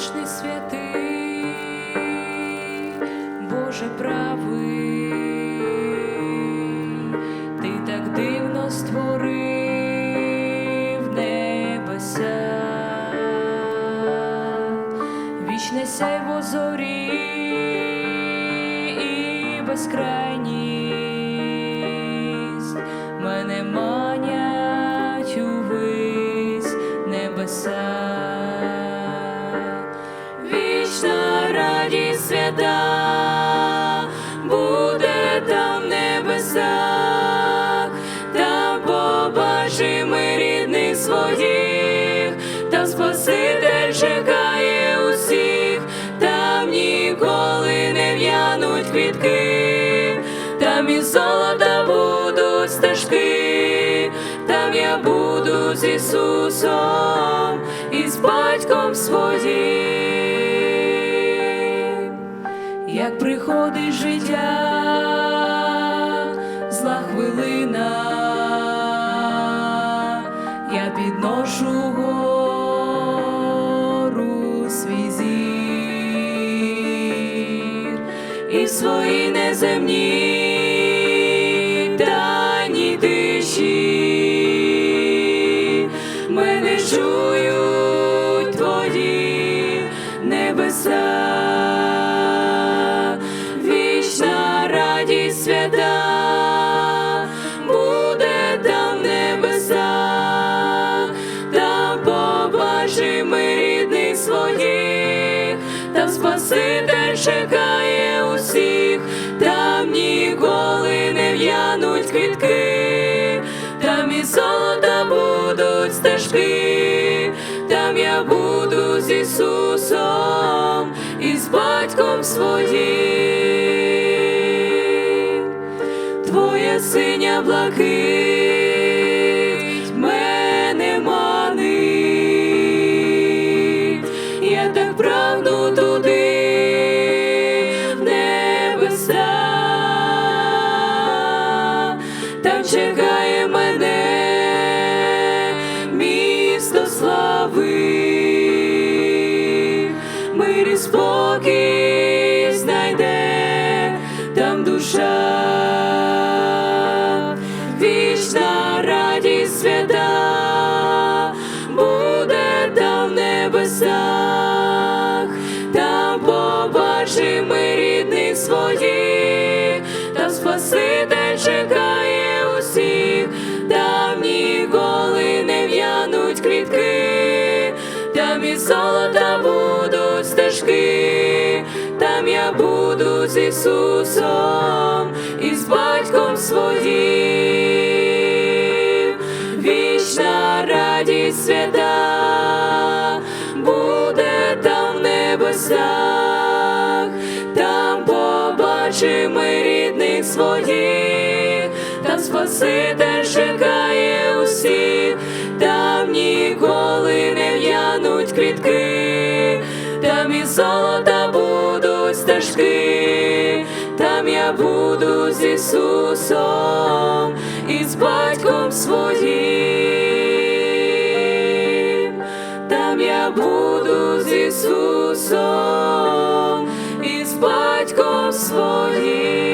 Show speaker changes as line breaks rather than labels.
безпечний святий, Боже правий, ти так дивно створив небеса, вічне сяйво зорі і безкрайність Спаситель чекає усіх, там ніколи не в'януть квітки, там і золота будуть стежки, там я буду з Ісусом і з батьком своїм, як приходить життя, зла хвилина, я підношу свої неземні дані тиші. Мене чують твої небеса, Спаситель чекає усіх, там ніколи не в'януть квітки, там і золота будуть стежки, там я буду з Ісусом і з батьком своїм. Твоя синя блакить чекає мене. Місто слави, мир і спокій знайде там душа, вічна радість свята буде там в небесах, там побачимо рідних своїх, стежки, там я буду з Ісусом і з батьком своїм, вічна радість свята буде там в небесах, там побачимо рідних своїх, там Спаситель чекає усіх, там ніколи не в'януть квітки, золота будуть стежки, там я буду з Ісусом і з батьком своїм, там я буду з Ісусом і з батьком своїм.